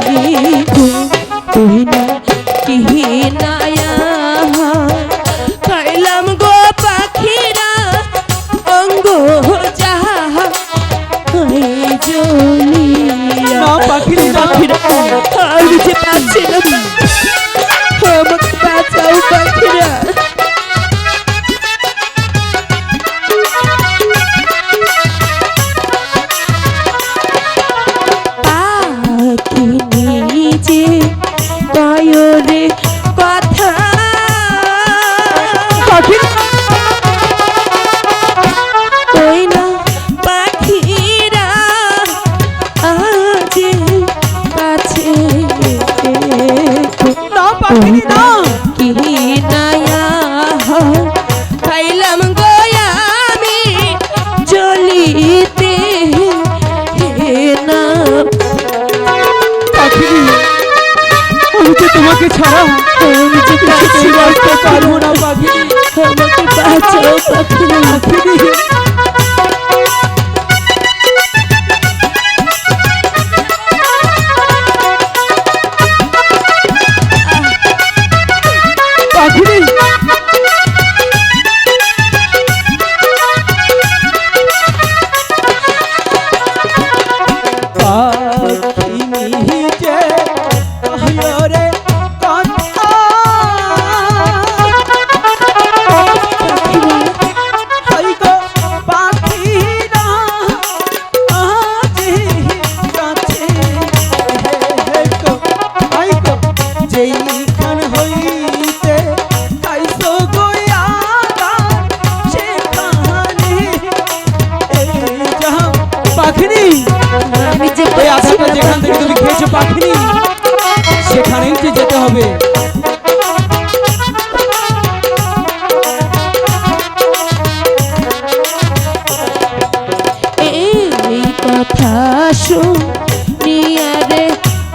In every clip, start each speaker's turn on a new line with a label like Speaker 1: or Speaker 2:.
Speaker 1: দিবি? তুই পাখিনি না
Speaker 2: কি নায়া খাইলাম গো আমি জলিতে
Speaker 1: আমি তো ছাড়া পারব না পাখিনি
Speaker 2: আমাকে বাঁচাও পাখি
Speaker 1: পাখিনি হবে।
Speaker 2: এই কথা শুনিয়া রে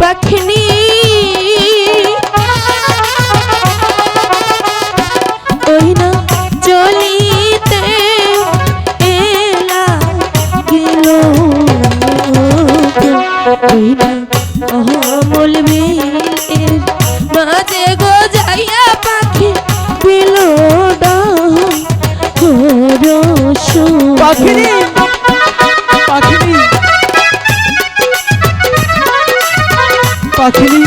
Speaker 2: পাখিনি
Speaker 1: পাখিনি।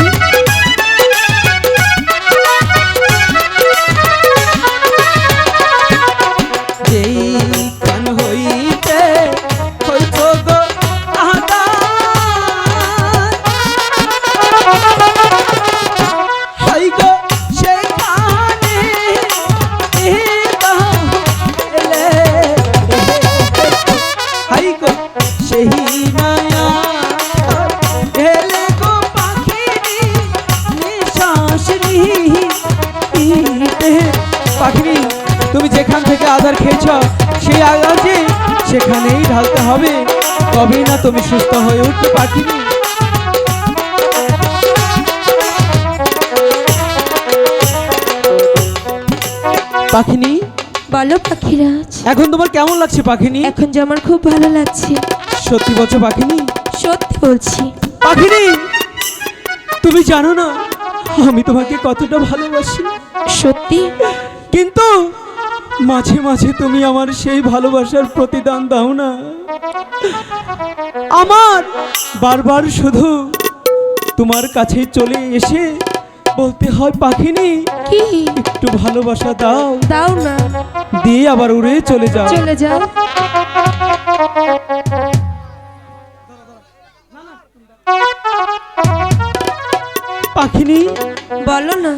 Speaker 1: পাখিরি তুমি যেখান থেকে আধার খেয়েছ সেই আগাছে সেখানেই ঢালতে হবে। তবেই না তুমি সুস্থ হয়ে উঠতে পাখিনি পাখিনি?
Speaker 2: বলো পাখিরাজ
Speaker 1: এখন তোমার কেমন লাগছে পাখিনি?
Speaker 2: এখন যে আমার খুব ভালো লাগছে।
Speaker 1: সত্যি বলছো পাখিনি?
Speaker 2: সত্যি বলছি।
Speaker 1: পাখিনি তুমি জানো না আমি তোমাকে কতটা ভালোবাসি।
Speaker 2: সত্যি?
Speaker 1: কিন্তু মাঝে মাঝে তুমি আমার সেই ভালোবাসার প্রতিদান দাও না। আমার বারবার শুধু তোমার কাছে চলে এসে বলতে হয় পাখিনি
Speaker 2: কি?
Speaker 1: একটু ভালোবাসা দাও।
Speaker 2: দাও না।
Speaker 1: দিয়ে আবার উড়ে চলে যাও।
Speaker 2: চলে যাও।
Speaker 1: পাখিনি
Speaker 2: বলো না।